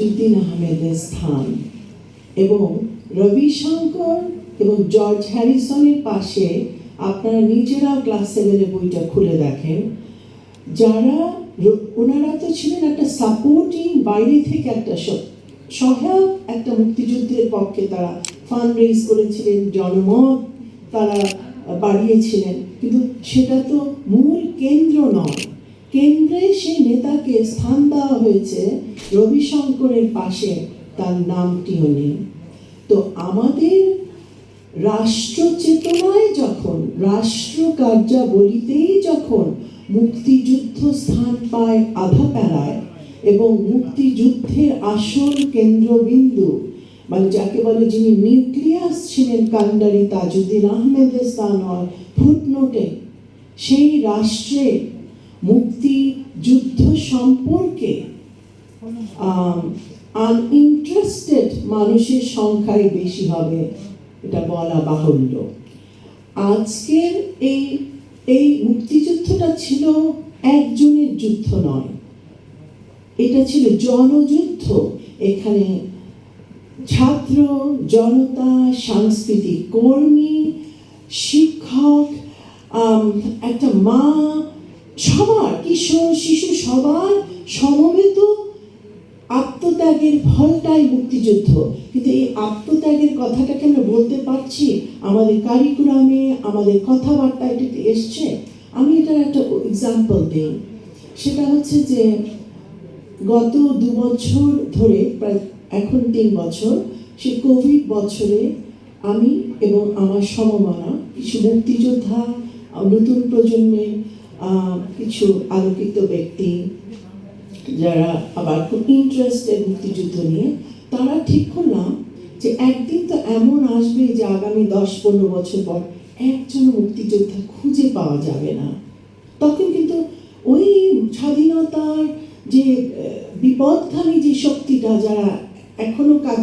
তাজউদ্দিন আহমেদের স্থান। এবং রবিশঙ্কর এবং জর্জ হ্যারিসনের পাশে আপনারা নিজেরাও ক্লাস সেভেনের বইটা খুলে দেখেন। যারা ওনারা তো ছিলেন একটা সাপোর্টিং বাইরে থেকে একটা সহায়ক একটা মুক্তিযুদ্ধের পক্ষে তারা ফান্ড রেজ করেছিলেন, জনমত তারা বাড়িয়েছিলেন। কিন্তু সেটা তো মূল কেন্দ্র নয়। কেন্দ্রে সেই নেতাকে স্থান দেওয়া হয়েছে রবিশঙ্করের পাশে, তার নামটিও নেই তো আমাদের রাষ্ট্র চেতনায় যখন রাষ্ট্র কার্যাবলিতেই যখন মুক্তিযুদ্ধ স্থান পায় আধা প্যারায় এবং মুক্তিযুদ্ধের আসল কেন্দ্রবিন্দু মানে যাকে বলে যিনি নিউক্লিয়াস ছিলেন কান্ডারি তাজুদ্দিন আহমেদের স্থান হয় ফুটনোটে। সেই রাষ্ট্রে মুক্তিযুদ্ধ সম্পর্কে আনইন্টারেস্টেড মানুষের সংখ্যাই বেশি হবে, এটা বলা বাহুল্য। আজকের এই এই মুক্তিযুদ্ধটা ছিল একজনের যুদ্ধ নয়। এটা ছিল জনযুদ্ধ। এখানে ছাত্র, জনতা, সাংস্কৃতিক কর্মী, শিক্ষক একটা মা সবার, কিশোর, শিশু, সবার সমবেত আত্মত্যাগের ফলটাই মুক্তিযুদ্ধ। কিন্তু এই আত্মত্যাগের কথাটাকে আমরা বলতে পারছি, আমাদের কারিকুলামে, আমাদের কথাবার্তা এটা কি এসছে। আমি এটার একটা এক্সাম্পল দিই। সেটা হচ্ছে যে, গত দু বছর ধরে, প্রায় এখন তিন বছর, সে কোভিড বছরে আমি এবং আমার সমমানা, কিছু মুক্তিযোদ্ধা, নতুন প্রজন্মের কিছু আলোকিত ব্যক্তি যারা আবার খুব ইন্টারেস্টেড মুক্তিযুদ্ধ নিয়ে, তারা ঠিক করলাম যে একদিন তো এমন আসবে যে আগামী দশ পনেরো বছর পর একজন মুক্তিযোদ্ধা খুঁজে পাওয়া যাবে না। তখন কিন্তু ওই স্বাধীনতার যে বিপদগামী যে শক্তিটা যারা এখনও কাজ